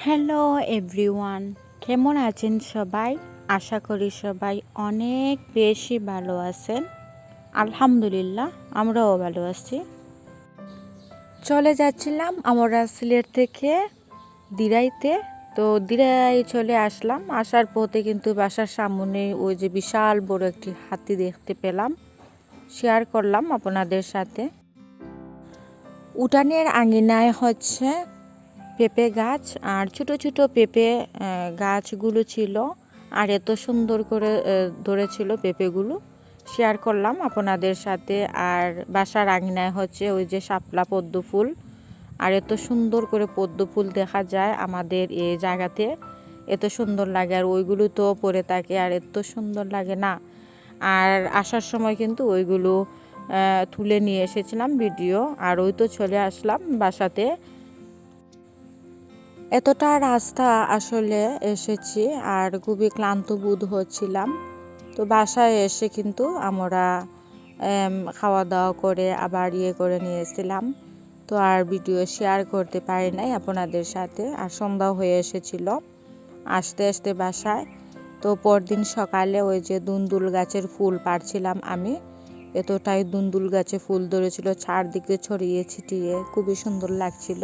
Hello everyone, কেমন আছেন সবাই? আশা করি সবাই অনেক বেশি ভালো আছেন। আলহামদুলিল্লাহ, আমরাও ভালো আছি। চলে যাচ্ছিলাম আমরা সিলেট থেকে দিরাইতে। তো দিরাই চলে আসলাম, আসার পথে কিন্তু বাসার সামনে ওই যে বিশাল বড় একটি হাতি দেখতে পেলাম। শেয়ার করলাম আপনাদের সাথে। উঠানের আঙিনায় হচ্ছে পেঁপে গাছ আর ছোট ছোট পেঁপে গাছগুলো ছিল। আর এত সুন্দর করে ধরেছিল পেঁপেগুলো। শেয়ার করলাম আপনাদের সাথে। আর বাসার আঙিনায় হচ্ছে ওই যে শাপলা পদ্ম ফুল। আর এত সুন্দর করে পদ্ম ফুল দেখা যায় আমাদের এই জায়গাতে। এত সুন্দর লাগে। আর ওইগুলো তো পরে থাকে। আর এত সুন্দর লাগে না। আর আসার সময় কিন্তু ওইগুলো তুলে নিয়ে এসেছিলাম ভিডিও। আর ওই তো চলে আসলাম বাসাতে। এতটা রাস্তা আসলে এসেছি আর খুবই ক্লান্ত বোধ হচ্ছিলাম। তো বাসায় এসে কিন্তু আমরা খাওয়া দাওয়া করে আবার ইয়ে করে নিয়েছিলাম। তো আর ভিডিও শেয়ার করতে পারি নাই আপনাদের সাথে। আর সন্ধ্যা হয়ে এসেছিল আসতে আসতে বাসায়। তো পরদিন সকালে ওই যে দুন্দুল গাছের ফুল পাড়ছিলাম আমি। এতটাই দুন্দুল গাছে ফুল ধরেছিল, চারদিকে ছড়িয়ে ছিটিয়ে। খুবই সুন্দর লাগছিল।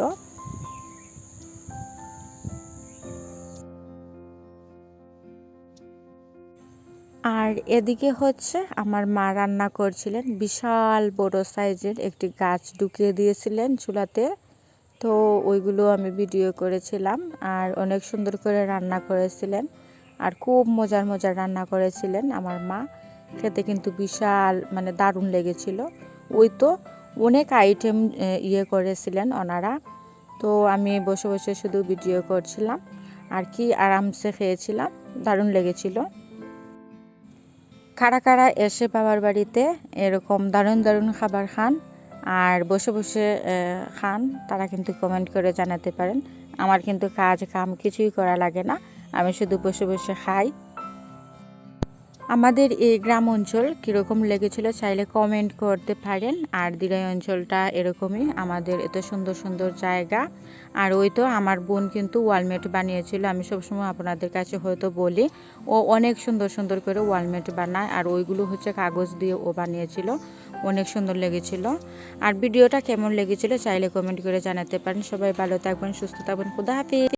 আর এদিকে হচ্ছে আমার মা রান্না করছিলেন বিশাল বড় সাইজের একটি গাছ ঢুকিয়ে দিয়েছিলেন চুলাতে। তো ওইগুলো আমি ভিডিও করেছিলাম আর অনেক সুন্দর করে রান্না করেছিলেন আর খুব মজার মজার রান্না করেছিলেন আমার মা। খেতে কিন্তু বিশাল মানে দারুণ লেগেছিল। ওই তো অনেক আইটেম ইয়ে করেছিলেন ওনারা। তো আমি বসে বসে শুধু ভিডিও করছিলাম। আর কি আরামসে খেয়েছিলাম, দারুণ লেগেছিল। কারা কারা এসে বাবার বাড়িতে এরকম দারুণ দারুণ খাবার খান আর বসে বসে খান, তারা কিন্তু কমেন্ট করে জানাতে পারেন। আমার কিন্তু কাজ কাম কিছুই করা লাগে না। আমি শুধু বসে বসে খাই। আমাদের এই গ্রাম অঞ্চল কীরকম লেগেছিল চাইলে কমেন্ট করতে পারেন। আর দিরাই অঞ্চলটা এরকমই, আমাদের এত সুন্দর সুন্দর জায়গা। আর ওই তো আমার বোন কিন্তু ওয়ালমেট বানিয়েছিল, আমি সবসময় আপনাদের কাছে হয়তো বলি, ও অনেক সুন্দর সুন্দর করে ওয়ালমেট বানায়, আর ওইগুলো হচ্ছে কাগজ দিয়ে ও বানিয়েছিল, অনেক সুন্দর লেগেছিল। আর ভিডিওটা কেমন লেগেছিল চাইলে কমেন্ট করে জানাতে পারেন। সবাই ভালো থাকবেন, সুস্থ থাকবেন, খুদা হাফিজ।